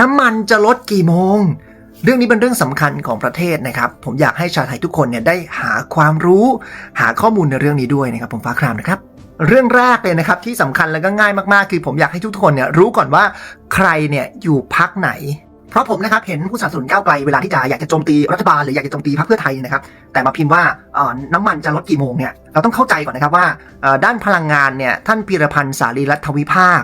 น้ำมันจะลดกี่โมง เรื่องนี้เป็นเรื่องสำคัญของประเทศนะครับ ผมอยากให้ชาวไทยทุกคนเนี่ยได้หาความรู้ หาข้อมูลในเรื่องนี้ด้วยนะครับ ผมฟ้าครามนะครับเรื่องแรกเลยนะครับที่สำคัญแล้วก็ง่ายมากๆ คือผมอยากให้ทุกคนเนี่ยรู้ก่อนว่าใครเนี่ยอยู่พักไหน เพราะผมนะครับเห็นผู้สนับสนุนก้าวไกลเวลาที่จะอยากจะโจมตีรัฐบาลหรืออยากจะโจมตีพรรคเพื่อไทยนะครับแต่มาพิมพ์ว่าน้ำมันจะลดกี่โมงเนี่ยเราต้องเข้าใจก่อนนะครับว่าด้านพลังงานเนี่ยท่านพีรพันธ์สารีรัฐวิภาค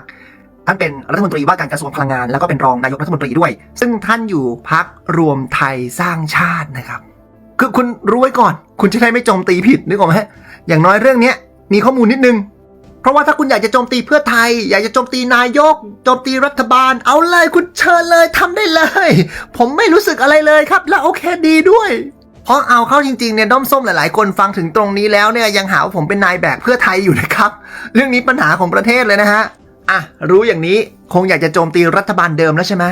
ท่านเป็นรัฐมนตรีว่าการกระทรวงพลังงาน แล้วก็เป็นรองนายกรัฐมนตรีด้วย ซึ่งท่านอยู่พักรวมไทยสร้างชาตินะครับ คือคุณรู้ไว้ก่อน คุณจะได้ไม่โจมตีผิดนึกออกไหมอย่างน้อยเรื่องนี้มีข้อมูลนิดนึง เพราะว่าถ้าคุณอยากจะโจมตีเพื่อไทย อยากจะโจมตีนายก โจมตีรัฐบาล เอาเลยคุณเชิญเลยทำได้เลย ผมไม่รู้สึกอะไรเลยครับ และโอเคดีด้วยเพราะเอาเข้าจริงๆเนี่ยด้อมส้มหลายๆ คนฟังถึงตรงนี้แล้วเนี่ยยังหาว่าผมเป็นนายแบกเพื่อไทยอยู่นะครับ เรื่องนี้ปัญหาของประเทศเลยนะฮะ อะรู้อย่างนี้คงอยากจะโจมตีรัฐบาลเดิมแล้วใช่ไหม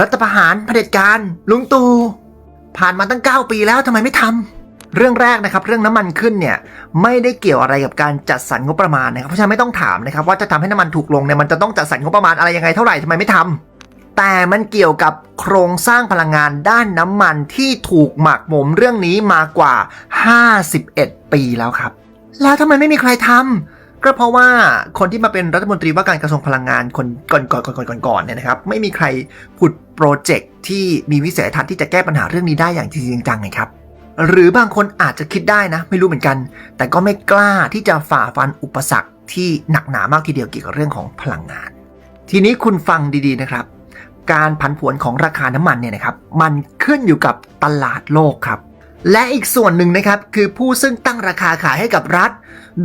รัฐประหารเผด็จการลุงตู่ผ่านมาตั้ง 9 ปีแล้วทำไมไม่ทำเรื่องแรกนะครับเรื่องน้ำมันขึ้นเนี่ยไม่ได้เกี่ยวอะไรกับการจัดสรรงบประมาณนะครับเพราะฉะนั้นไม่ต้องถามนะครับว่าจะทำให้น้ำมันถูกลงเนี่ยมันจะต้องจัดสรรงบประมาณอะไรยังไงเท่าไหร่ทำไมไม่ทำแต่มันเกี่ยวกับโครงสร้างพลังงานด้านน้ำมันที่ถูกหมักหมมเรื่องนี้มากว่า 51 ปีแล้วครับ แล้วทำไมไม่มีใครทำ ก็เพราะว่าคนที่มาเป็นรัฐมนตรีว่าการกระทรวงพลังงานคนก่อนก่อนก่อนก่อนก่อนเนี่ยนะครับไม่มีใครผุดโปรเจกต์ที่มีวิสัยทัศน์ที่จะแก้ปัญหาเรื่องนี้ได้อย่างจริงจังไงครับหรือบางคนอาจจะคิดได้นะ ไม่รู้เหมือนกัน แต่ก็ไม่กล้าที่จะฝ่าฟันอุปสรรคที่หนักหนามากทีเดียวเกี่ยวกับเรื่องของพลังงาน ทีนี้คุณฟังดีๆนะครับ การผันผวนของราคาน้ำมันเนี่ยนะครับมันขึ้นอยู่กับตลาดโลกครับ และอีกส่วนหนึ่งนะครับคือผู้ซึ่งตั้งราคาขายให้กับรัฐ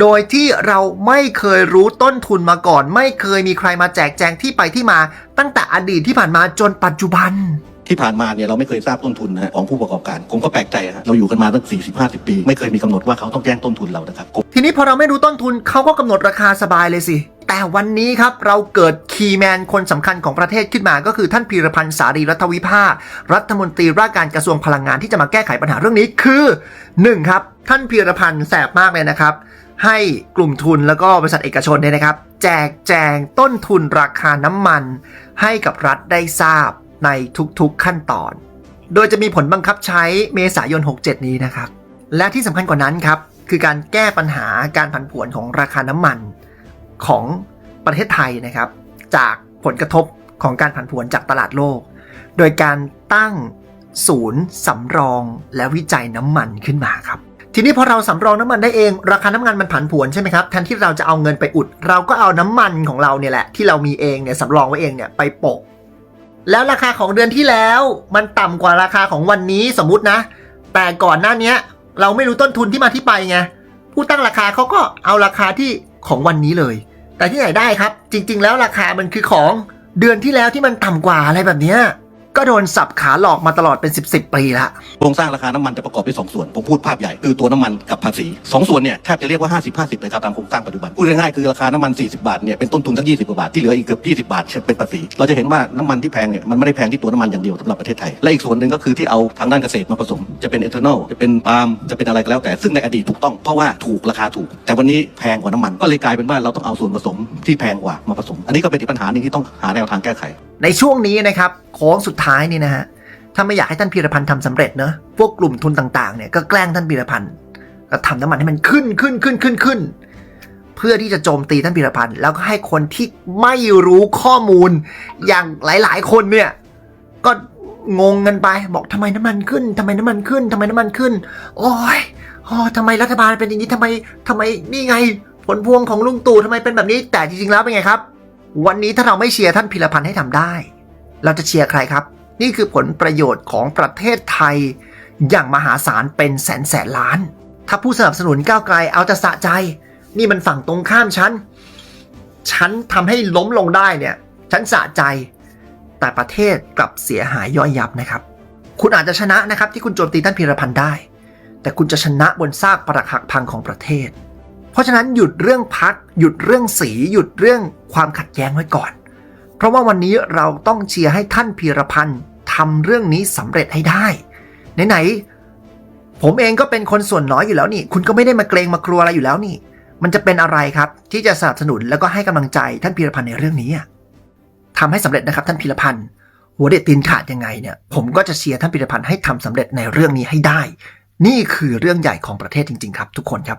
โดยที่เราไม่เคยรู้ต้นทุนมาก่อน ไม่เคยมีใครมาแจกแจงที่ไปที่มาตั้งแต่อดีตที่ผ่านมาจนปัจจุบันที่ผ่านมาเนี่ยเราไม่เคยทราบต้นทุนนะฮะของผู้ประกอบการ ผมก็แปลกใจฮะเราอยู่กันมาตั้ง 40 50 ปี ไม่เคยมีกำหนดว่าเขาต้องแจ้งต้นทุนเรานะครับ ทีนี้พอเราไม่รู้ต้นทุนเขาก็กำหนดราคาสบายเลยสิ แต่วันนี้ครับเราเกิดคีย์แมนคนสำคัญของประเทศขึ้นมา ก็คือท่านพีรพันธ์สารีรัฐวิภารัฐมนตรีว่าการกระทรวงพลังงานที่จะมาแก้ไขปัญหาเรื่องนี้คือ 1. ครับท่านพีรพันธ์แสบมากเลยนะครับ ให้กลุ่มทุนแล้วก็บริษัทเอกชนเนี่ยนะครับ แจกแจงต้นทุนราคาน้ำมัน ให้กับรัฐได้ทราบในทุกๆขั้นตอน โดยจะมีผลบังคับใช้เมษายน 67 นี้นะครับ และที่สำคัญกว่านั้นครับคือการแก้ปัญหาการผันผวนของราคาน้ำมัน ของประเทศไทยนะครับ จากผลกระทบของการผันผวนจากตลาดโลก โดยการตั้งศูนย์สำรองและวิจัยน้ำมันขึ้นมาครับ ทีนี้พอเราสำรองน้ำมันได้เอง ราคาน้ำมันมันผันผวนใช่ไหมครับแทนที่เราจะเอาเงินไปอุด เราก็เอาน้ำมันของเราเนี่ยแหละที่เรามีเองเนี่ยสำรองไว้เองเนี่ยไปโปะแล้วราคาของเดือนที่แล้วมันต่ำกว่าราคาของวันนี้สมมตินะ แต่ก่อนหน้านี้เราไม่รู้ต้นทุนที่มาที่ไปไงผู้ตั้งราคาเขาก็เอาราคาที่ของวันนี้เลย แต่ที่ไหนได้ครับ จริง ๆ แล้วราคามันคือของเดือนที่แล้วที่มันต่ำกว่าอะไรแบบเนี้ย ก็โดนสับขาหลอกมาตลอดเป็น 10บสปีละ โครงสร้างราคาน้ำมันจะประกอบด้วยสองส่วน ผมพูดภาพใหญ่คือตัวน้ำมันกับภาษีสองส่วนเนี่ยแทบจะเรียกว่า 50 50เลยครับตามโครงสร้างปัจจุบันพูดง่ายๆคือราคาน้ำมัน 40 บาทเนี่ยเป็นต้นทุนทั้ง20กว่าบาทที่เหลืออีกเกือบ20 บาทเป็นภาษีเราจะเห็นว่าน้ำมันที่แพงเนี่ยมันไม่ได้แพงที่ตัวน้ำมันอย่างเดียวสำหรับประเทศไทยและอีกส่วนหนึ่งก็คือที่เอาทางด้านเกษตรมาผสม จะเป็นเอทานอลจะเป็นปาล์มจะเป็นอะไรก็แล้วแต่ซึ่งในอดีตถูกต้องเพราะว่าถูกราคาถูก แต่วันนี้แพงกว่าน้ำมันก็เลยกลายเป็นว่าเราต้องเอาส่วนผสมที่แพงกว่ามาผสม อันนี้ก็เป็นอีกปัญหาหนึ่งที่ต้องหาแนวทางแก้ไข ในช่วงนี้นะครับโค้งสุดท้ายนี่นะฮะถ้าไม่อยากให้ท่านพีรพันธ์ทำสำเร็จเนอะพวกกลุ่มทุนต่างๆเนี่ยก็แกล้งท่านพีรพันธ์ก็ทำน้ำมันให้มันขึ้นขึ้นขึ้นขึ้นขึ้น เพื่อที่จะโจมตีท่านพีรพันธ์แล้วก็ให้คนที่ไม่รู้ข้อมูลอย่างหลายๆ คนเนี่ยก็งงกันไปบอกทำไมน้ำมันขึ้นทำไมน้ำมันขึ้นทำไมน้ำมันขึ้น โอ้ยอ๋อทำไมรัฐบาลเป็นอย่างนี้ทำไมทำไมนี่ไง ผลพวงของลุงตู่ทำไมเป็นแบบนี้ แต่จริงๆแล้วเป็นไงครับ วันนี้ถ้าเราไม่เชียร์ท่านพีรพันธ์ให้ทำได้ เราจะเชียร์ใครครับ นี่คือผลประโยชน์ของประเทศไทย อย่างมหาศาลเป็นแสนแสนล้าน ถ้าผู้สนับสนุนก้าวไกลเอาแต่สะใจ นี่มันฝั่งตรงข้ามฉัน ฉันทำให้ล้มลงได้เนี่ย ฉันสะใจ แต่ประเทศกลับเสียหายย่อยยับนะครับ คุณอาจจะชนะนะครับที่คุณโจมตีท่านพีรพันธ์ได้ แต่คุณจะชนะบนซากปรักหักพังของประเทศ ราะฉะนั้นหยุดเรื่องพักหยุดเรื่องสีหยุดเรื่องความขัดแย้งไว้ก่อน เพราะว่าวันนี้เราต้องเชียร์ให้ท่านพีรพันธ์ทำเรื่องนี้สำเร็จให้ได้ไหนๆผมเองก็เป็นคนส่วนน้อยอยู่แล้วนี่ คุณก็ไม่ได้มาเกรงมากลัวอะไรอยู่แล้วนี่ มันจะเป็นอะไรครับ ที่จะสนับสนุนแล้วก็ให้กำลังใจท่านพีรพันธ์ในเรื่องนี้ทำให้สำเร็จนะครับท่านพีรพันธ์หัวเด็ดตีนขาดยังไงเนี่ยผมก็จะเชียร์ท่านพิรพันธ์ให้ทำสำเร็จในเรื่องนี้ให้ได้ นี่คือเรื่องใหญ่ของประเทศจริง ๆ ครับ ทุกคนครับ